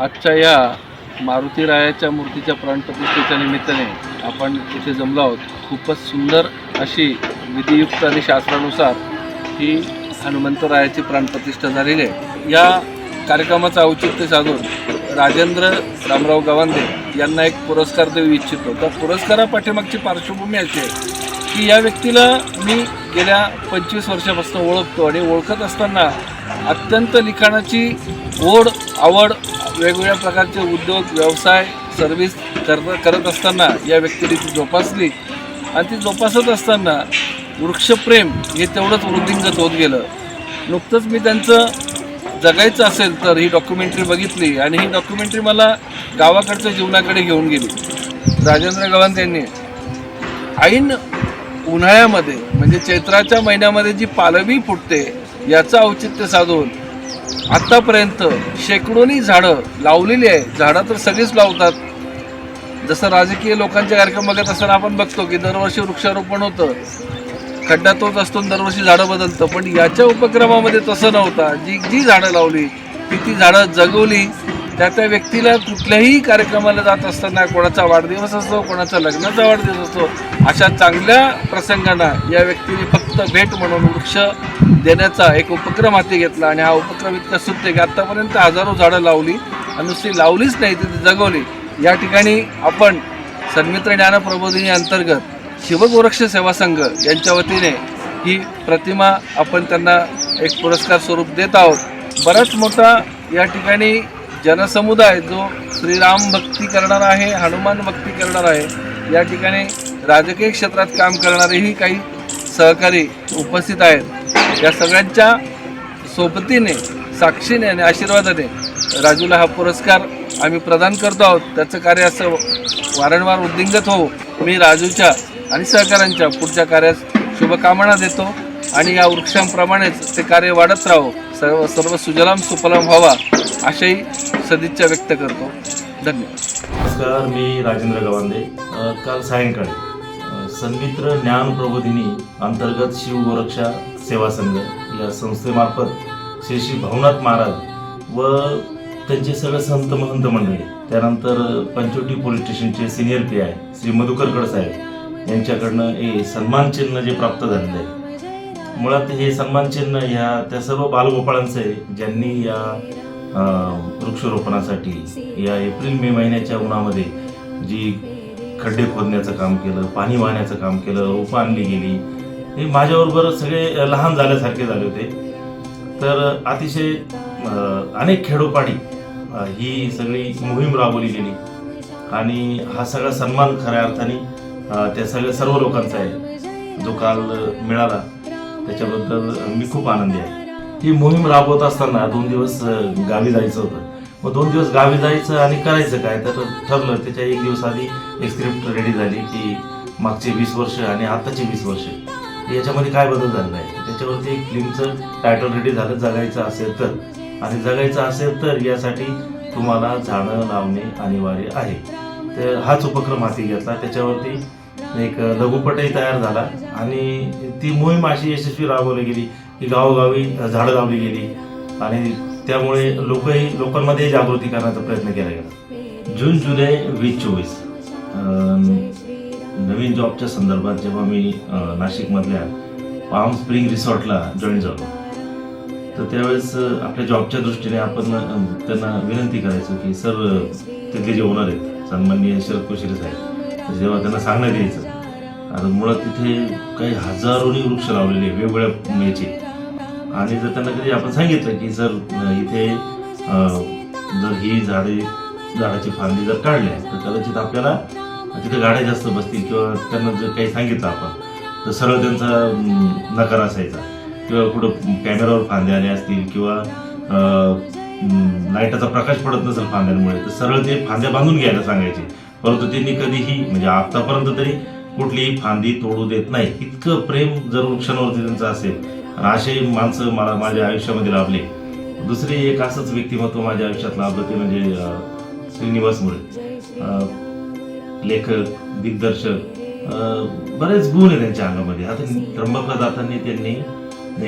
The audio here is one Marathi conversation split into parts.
आजच्या या मारुती रायाच्या मूर्तीच्या प्राणप्रतिष्ठेच्या निमित्ताने आपण इथे जमलो आहोत. खूपच सुंदर अशी विधियुक्त आणि शास्त्रानुसार ही हनुमंतरायाची प्राणप्रतिष्ठा झालेली आहे. या कार्यक्रमाचं औचित्य साधून राजेंद्र रामराव गवांदे यांना एक पुरस्कार देऊ इच्छितो. त्या पुरस्कारापाठीमागची पार्श्वभूमी अशी आहे की या व्यक्तीला मी गेल्या पंचवीस वर्षापासून ओळखतो आणि ओळखत असताना अत्यंत लिखाणाची ओढ आवड वेगवेगळ्या प्रकारचे उद्योग व्यवसाय सर्व्हिस कर करत असताना या व्यक्तीने ती जोपासली. आणि ती जोपासत असताना वृक्षप्रेम हे तेवढंच वृद्धिंगत होत गेलं. नुकतंच मी त्यांचं जगायचं असेल तर ही डॉक्युमेंटरी बघितली आणि ही डॉक्युमेंटरी मला गावाकडच्या जीवनाकडे घेऊन गेली. राजेंद्र गवान यांनी ऐन उन्हाळ्यामध्ये म्हणजे चैत्राच्या महिन्यामध्ये जी पालवी फुटते याचं औचित्य साधून आत्तापर्यंत शेकडोनी झाडं लावलेली आहे. झाडं तर सगळीच लावतात. जसं राजकीय लोकांचे कार्यक्रम बघत असताना आपण बघतो की दरवर्षी वृक्षारोपण होतं. खड्डा तोच असतो आणि दरवर्षी झाडं बदलतं. पण याच्या उपक्रमामध्ये तसं नव्हता. जी जी झाडं लावली ती ती झाडं जगवली त्या त्या व्यक्तीला कुठल्याही कार्यक्रमाला जात असताना कोणाचा वाढदिवस असतो कोणाचा लग्नाचा वाढदिवस असतो अशा चांगल्या प्रसंगांना या व्यक्तीने फक्त भेट म्हणून वृक्ष देण्याचा एक उपक्रम हाती घेतला आणि हा उपक्रम इतका सुटते की आत्तापर्यंत हजारो झाडं लावली आणि नुसती लावलीच नाही ती जगवली. या ठिकाणी आपण सन्मित्र ज्ञान प्रबोधिनी अंतर्गत शिवगोरक्ष सेवा संघ यांच्या वतीने ही प्रतिमा आपण त्यांना एक पुरस्कार स्वरूप देत आहोत. बराच मोठा या ठिकाणी जनसमुदाय जो श्रीराम भक्ती करणार आहे हनुमान भक्ती करणार आहे या ठिकाणी राजकीय क्षेत्रात काम करणारेही काही सहकारी उपस्थित आहेत. या सगळ्यांच्या सोबतीने साक्षीने आणि आशीर्वादाने राजूला हा पुरस्कार आम्ही प्रदान करतो आहोत. त्याचं कार्य असं वारंवार उद्दिंगत हो मी राजूच्या आणि सहकाऱ्यांच्या पुढच्या कार्यास शुभकामना देतो. आणि या वृक्षांप्रमाणेच ते कार्य वाढत राहो. सर्व सर्व सुजलाम सुफलाम व्हावा अशाही सदिच्छा व्यक्त करतो. धन्यवाद. नमस्कार मी राजेंद्र गवांदे काल सायंकाळी अ, सन्मित्र ज्ञान प्रबोधिनी अंतर्गत शिवगोरक्षा सेवा संघ या संस्थेमार्फत श्री श्री भवनाथ महाराज व त्यांचे सगळे संत महंत मंडळी त्यानंतर पंचवटी पोलीस स्टेशनचे senior P I Shri Madhukar साहेब यांच्याकडनं हे सन्मान चिन्ह जे प्राप्त झालेलं आहे मुळात हे सन्मान चिन्ह ह्या त्या सर्व बालगोपाळांचं आहे. ज्यांनी या वृक्षरोपणासाठी वृक्षारोपणासाठी या एप्रिल मे महिन्याच्या उन्हामध्ये जी खड्डे खोदण्याचं काम केलं पाणी वाहण्याचं काम केलं रोपं आणली गेली हे माझ्याबरोबर सगळे लहान झाल्यासारखे झाले होते. तर अतिशय अनेक खेडोपाडी ही सगळी मोहीम राबवली गेली. आणि हा सगळा सन्मान खऱ्या अर्थाने त्या सगळ्या सर्व लोकांचा आहे. जो काल मिळाला. त्याच्याबद्दल मी खूप आनंदी आहे. ही मोहीम राबवत असताना दोन दिवस गावी जायचं होतं. मग दोन दिवस गावी जायचं आणि करायचं काय? तर ठरलं त्याच्या एक दिवस आधी एक स्क्रिप्ट रेडी झाली की मागचे वीस वर्ष आणि आत्ताचे वीस वर्ष. याच्यामध्ये काय बदल झालेला आहे त्याच्यावरती एक फिल्मचं टायटल रेडी झालं जगायचं असेल तर. आणि जगायचं असेल तर यासाठी तुम्हाला झाडं लावणे अनिवार्य आहे. तर हाच उपक्रम हाती घेतला. त्याच्यावरती एक लघुपटही तयार झाला. आणि ती मोहीम अशी यशस्वी राबवली गेली की गावोगावी झाडं लावली गेली. आणि त्यामुळे लोकही लोकांमध्ये जागृती करण्याचा प्रयत्न केला गेला. जून जुलै वीस चोवीस. नवीन जॉबच्या संदर्भात जेव्हा मी नाशिकमधल्या पाम स्प्रिंग रिसॉर्टला जॉईन झालो तर त्यावेळेस आपल्या जॉबच्या दृष्टीने आपण त्यांना विनंती करायचो की सर तिथले जे ओनर आहेत सन्माननीय शरद कोशिरे साहेब जेव्हा त्यांना सांगण्यात यायचं आता मुळात तिथे काही हजारोनी वृक्ष लावलेले वेगवेगळ्या याचे आणि जर त्यांना कधी आपण सांगितलं की जर इथे जर ही झाडे झाडाची फांदी जर काढल्या तर कदाचित आपल्याला तिथे गाड्या जास्त बसतील किंवा त्यांना जर काही सांगितलं आपण तर सरळ त्यांचा नकार असायचा. किंवा कुठं कॅमेरावर फांद्या आल्या असतील किंवा लाईटाचा प्रकाश पडत नसेल फांद्यांमुळे तर सरळ ते फांद्या बांधून घ्यायला सांगायचे. परंतु त्यांनी कधीही म्हणजे आतापर्यंत तरी कुठलीही फांदी तोडू देत नाही. इतकं प्रेम जर वृक्षांवरती त्यांचं असेल आणि असे माणसं मला माझ्या आयुष्यामध्ये लाभले. दुसरे एक असंच व्यक्तिमत्व माझ्या आयुष्यात लाभलं ते म्हणजे श्रीनिवास मुळे. लेखक दिग्दर्शक बरेच गुण आहे त्यांच्या अंगामध्ये. आता त्र्यंबकला जाताना त्यांनी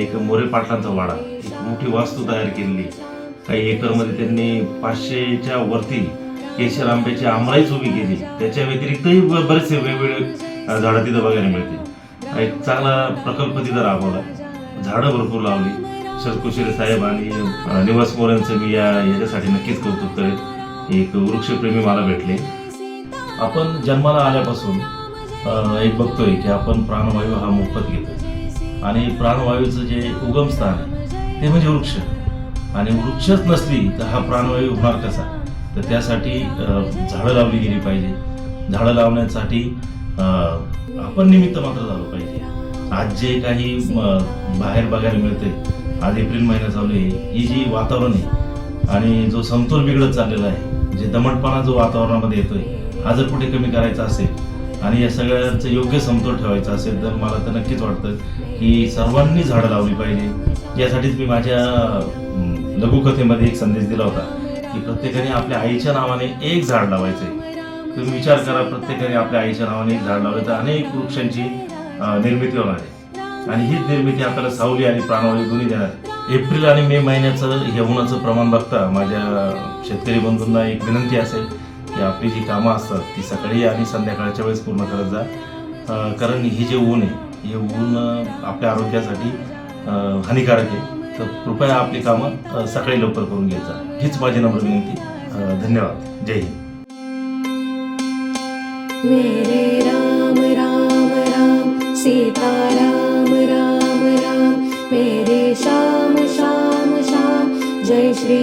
एक मोरे पाटलांचा वाडा एक मोठी वास्तू तयार केलेली. काही एकरमध्ये त्यांनी पाचशेच्या वरती केशर आंब्याची आमराईच उभी केली. त्याच्या व्यतिरिक्तही बरेचसे वेगवेगळे झाडं तिथं बघायला मिळतील. एक चांगला प्रकल्प तिथं राबवला. झाडं भरपूर लावली. शरकुशिरे साहेब आणि निवास मोऱ्यांचं मी या याच्यासाठी नक्कीच कौतुक करेन. एक वृक्षप्रेमी मला भेटले. आपण जन्माला आल्यापासून एक बघतोय की आपण प्राणवायू हा मोफत घेतो आणि प्राणवायूचं जे उगमस्थान आहे ते म्हणजे वृक्ष. आणि वृक्षच नसली तर हा प्राणवायू होणार कसा? तर त्यासाठी झाडं लावली गेली पाहिजे. झाडं लावण्यासाठी आपण निमित्त मात्र झालो पाहिजे. आज जे काही बाहेर बघायला मिळते आज एप्रिल महिना चालू आहे ही जी वातावरण आहे आणि जो समतोल बिघडत चाललेला आहे जे दमटपणा जो वातावरणामध्ये येतोय हा जर कुठे कमी करायचा असेल आणि या सगळ्यांचं योग्य समतोल ठेवायचा असेल तर मला तर नक्कीच वाटतं की सर्वांनी झाडं लावली पाहिजे. यासाठीच मी माझ्या लघुकथेमध्ये एक संदेश दिला होता की प्रत्येकाने आपल्या आईच्या नावाने एक झाड लावायचं आहे तुम्ही विचार करा प्रत्येकाने आपल्या आईच्या नावाने झाड लावले तर अनेक वृक्षांची निर्मिती होणार आहे. आणि हीच निर्मिती आपल्याला सावली आणि प्राणवायू दोन्ही देणार एप्रिल आणि मे महिन्याचं हे होण्याचं प्रमाण बघता माझ्या शेतकरी बंधूंना एक विनंती असेल की आपली जी कामं असतात ती सकाळी आणि संध्याकाळच्या वेळेस पूर्ण करत जा. कारण हे जे ऊन आहे हे ऊन आपल्या आरोग्यासाठी हानिकारक आहे. तर कृपया आपली कामं सकाळी लवकर करून घ्यायचा हीच माझी नम्र विनंती. धन्यवाद. जय हिंद. मेरे राम राम राम सीता राम राम राम मेरे श्याम श्याम श्याम जय श्री